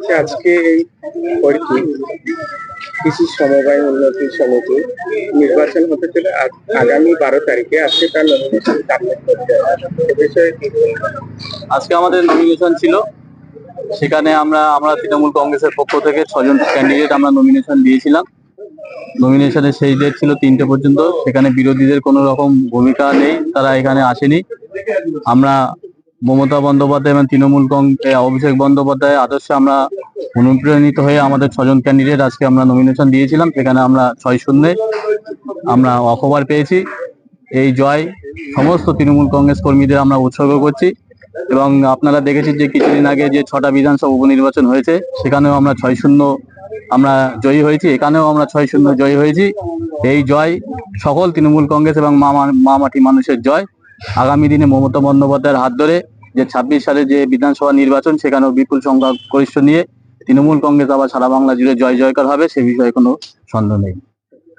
হচ্ছে আজকে পরিধি কৃষি সমবায় উন্নতি সমিতি নির্বাচন হতে চলে আগামী বারো তারিখে। আজকে তার বিষয়ে আজকে আমাদের নমিনেশন ছিল। সেখানে আমরা আমরা তৃণমূল কংগ্রেসের পক্ষ থেকে ছজন ক্যান্ডিডেট আমরা নমিনেশন দিয়েছিলাম। নমিনেশনের সেই ডেট ছিল তিনটে পর্যন্ত। সেখানে বিরোধীদের কোনো রকম ভূমিকা নেই। তারা এখানে আসেনি। আমরা মমতা বন্দ্যোপাধ্যায় এবং তৃণমূল অভিষেক বন্দ্যোপাধ্যায় আদর্শে আমরা অনুপ্রাণিত হয়ে আমাদের ছজন ক্যান্ডিডেট আজকে আমরা নমিনেশন দিয়েছিলাম, সেখানে আমরা ছয় শূন্যে আমরা অখবার পেয়েছি। এই জয় সমস্ত তৃণমূল কংগ্রেস কর্মীদের আমরা উৎসর্গ করছি এবং আপনারা দেখেছেন যে কিছুদিন আগে যে ছটা বিধানসভা উপনির্বাচন হয়েছে, সেখানেও আমরা ছয় শূন্য আমরা জয়ী হয়েছি, এখানেও আমরা ছয় শূন্য জয়ী হয়েছি। এই জয় সকল তৃণমূল কংগ্রেস এবং মা, মাটি মানুষের জয়। আগামী দিনে মমতা বন্দ্যোপাধ্যায়ের হাত ধরে যে ছাব্বিশ সালে যে বিধানসভা নির্বাচন সেখানেও বিপুল সংখ্যা গরিষ্ঠ নিয়ে তৃণমূল কংগ্রেস আবার সারা বাংলা জুড়ে জয় জয়কার হবে, সে বিষয়ে কোনো সন্দেহ নেই।